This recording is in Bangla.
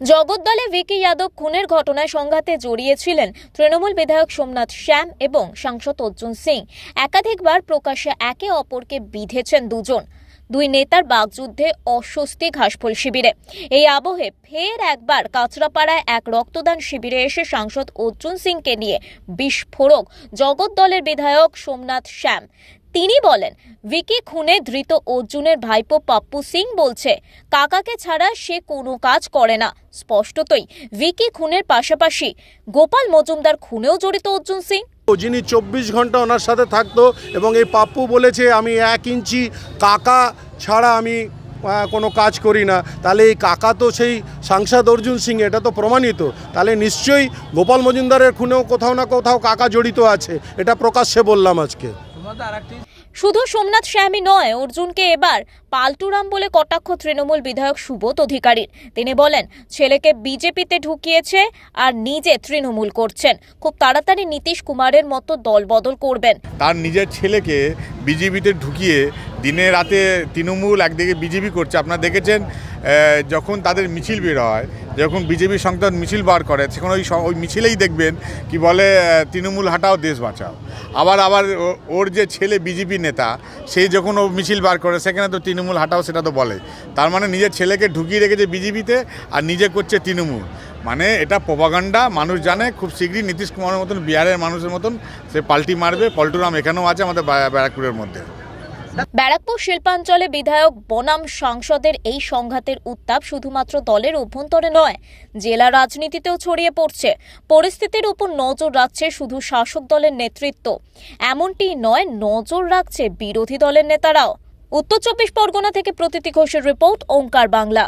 জগদ্দলে ভিকি যাদব খুনের ঘটনায় সংঘাতে জড়িয়েছিলেন তৃণমূল বিধায়ক সোমনাথ শ্যাম এবং সাংসদ অর্জুন সিং। একাধিকবার প্রকাশ্যে একে অপরকে বিঁধেছেন দুজন। দুই নেতার বাগযুদ্ধে অস্বস্তি ঘাসফুল শিবিরে। এই আবহে ফের একবার কাঁচরাপাড়ায় এক রক্তদান শিবিরে এসে সাংসদ অর্জুন সিংকে নিয়ে বিস্ফোরক জগদ্দলের বিধায়ক সোমনাথ শ্যাম। তিনি বলেন, ভিকি খুনে ধৃত অর্জুনের ভাইপো পাপ্পু সিং বলছে, কাকাকে ছাড়া সে কোনো কাজ করে না। স্পষ্টতই, ভিকি খুনের পাশাপাশি গোপাল মজুমদার খুনেও জড়িত অর্জুন সিং। যিনি চব্বিশ ঘণ্টা ওনার সাথে থাকতো এবং এই পাপ্পু বলেছে, আমি এক ইঞ্চি কাকা ছাড়া আমি কোনো কাজ করি না। তাহলে এই কাকা তো সেই সাংসদ অর্জুন সিং, এটা তো প্রমাণিত। তাহলে নিশ্চয়ই গোপাল মজুমদারের খুনেও কোথাও না কোথাও কাকা জড়িত আছে, এটা প্রকাশ্যে বললাম আজকে। শুধু সোমনাথ শ্যামই নয় অর্জুনকে এবার পাল্টুরাম বলে কটাক্ষ তৃণমূল বিধায়ক সুবোধ অধিকারীর। তিনি বলেন ছেলেকে বিজেপিতে ঢুকিয়েছে আর নিজে তৃণমূল করছেন। খুব তাড়াতাড়ি নীতিশ কুমারের মতো দলবদল করবেন। তার নিজের ছেলেকে বিজেপিতে ঢুকিয়ে দিনে রাতে তৃণমূল একদিকে বিজেপি করছে। আপনারা দেখেছেন যখন তাদের মিছিল বের হয়, যখন বিজেপি সংসদ মিছিল বার করে, সেখানে ওই ওই মিছিলেই দেখবেন কি বলে তৃণমূল হাটাও দেশ বাঁচাও। আবার আবার ওর যে ছেলে বিজেপি নেতা সেই যখন ও মিছিল বার করে, সেখানে তো তৃণমূল হাটাও সেটা তো বলে। তার মানে নিজের ছেলেকে ঢুকিয়ে রেখেছে বিজেপিতে আর নিজে করছে তৃণমূল। মানে এটা প্রপাগান্ডা, মানুষ জানে, খুব শীঘ্রই নীতিশ কুমারের মতন, বিহারের মানুষের মতন, সে পাল্টি মারবে। পল্টুরাম এখানেও আছে আমাদের ব্যারাকপুরের মধ্যে। ব্যারাকপুর শিল্পাঞ্চলে বিধায়ক বনাম সাংসদের এই সংঘাতের উত্তাপ শুধুমাত্র দলের অভ্যন্তরে নয়, জেলা রাজনীতিতেও ছড়িয়ে পড়ছে। পরিস্থিতির উপর নজর রাখছে শুধু শাসক দলের নেতৃত্ব। এমনটি নয়, নজর রাখছে বিরোধী দলের নেতারাও। উত্তর চব্বিশ পরগনা থেকে প্রতীতি ঘোষের রিপোর্ট, ওঙ্কার বাংলা।